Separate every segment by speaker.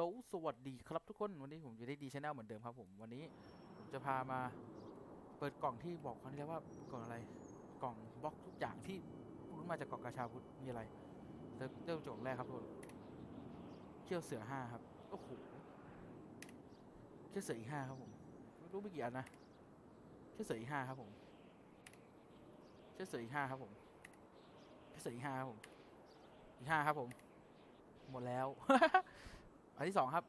Speaker 1: ลสวัสดีครับทุกคนวันนี้ผมอยู่ได้ดีชแนลเหมือนเดิมครับผมวันนี้ผมจะพามาเปิดกล่องที่บอกครั้งที่แล้วว่ากล่องอะไรกล่องบล็อกทุกอย่างที่รุ่นมาจากกล่องกาชาพุทธมีอะไรเริ่มเริ่มจากกล่องแรกครับทุกคนเขี้ยวเสือห้าครับโอ้โหเขี้ยวเสืออีห้าครับผมไม่รู้ไมีกี่อันนะเขี้ยวเสืออีห้าครับผมเขี้ยวเสืออีห้าครับผมเขี้ยวเสืออีห้าครับผมอีห้าครับผม หมดแล้ว อันที่สองครับ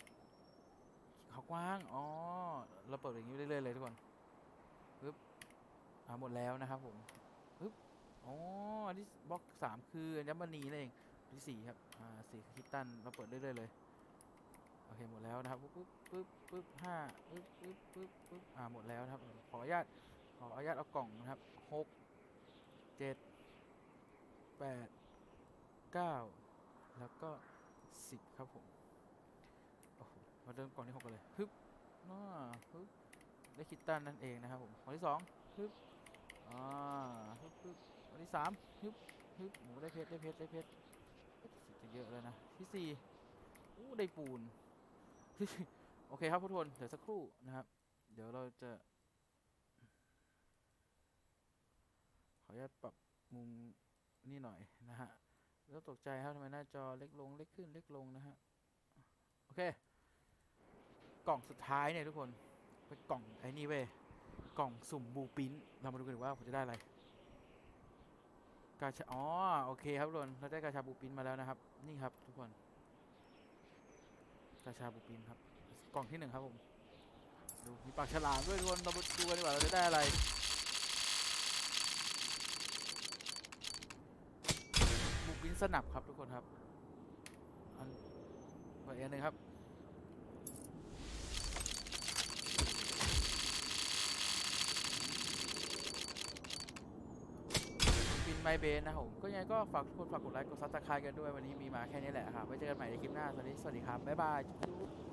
Speaker 1: เขากว้าง อ๋อ เราเปิดอย่างนี้เรื่อยๆเลยทุกคนปึ๊บอ่าหมดแล้วนะครับผมปึ๊บอ๋อ อันที่บล็อกสามคืออัญมณีนั่นเองอันที่สี่ครับ อ่าสี่คิตตัน เราเปิดเรื่อยๆเลย โอเค หมดแล้วนะครับปึ๊บปึ๊บปึ๊บห้าปึ๊บปึ๊บปึ๊บปึ๊บอ่า หมดแล้วนะครับ ขออนุญาต ขออนุญาตเอากล่องนะครับหกเจ็ดแปดเก้าแล้วก็สิบครับผม เริ่มกล่องที่หกกันเลยฮึบน่าฮึบได้คิตตันนั่นเองนะครับผมคนที่สองฮึบอ่าฮึบฮึบคนที่สามฮึบฮึบหมูได้เพชรได้เพชรได้เพชรจะเยอะแล้วนะที่สี่อู้ได้ปูนโอเคครับทุกคนเดี๋ยวสักครู่นะครับ เดี๋ยวเราจะ ขออนุญาตปรับมุมนี่หน่อยนะฮะแล้วตกใจครับทำไมหน้าจอเล็กลงเล็กขึ้นเล็กลงนะฮะ โอเค กล่องสุดท้ายเนี่ยทุกคนเป็นกล่องไอ้นี่เว้ยกล่องสุ่มบูปินเรามาดูกันว่าผมจะได้อะไรกาชาอ๋อโอเคครับทุกคนเราได้กาชาบูปินมาแล้วนะครับ นี่ครับทุกคนกาชาบูปินครับ กล่องที่หนึ่งครับผมดูมีปากฉลามด้วยทุกคนเรามาดูกันดีกว่าเราจะได้อะไรบูปินสนับครับทุกคนครับอันอีกอันหนึ่งครับ ไมเบนนะครับผมก็ยังไงก็ฝากทุกคนฝากกดไลค์กดซับสไครต์กันด้วยวันนี้มีมาแค่นี้แหละครับไว้เจอกันใหม่ในคลิปหน้าสวัสดีสวัสดีครับบ๊ายบาย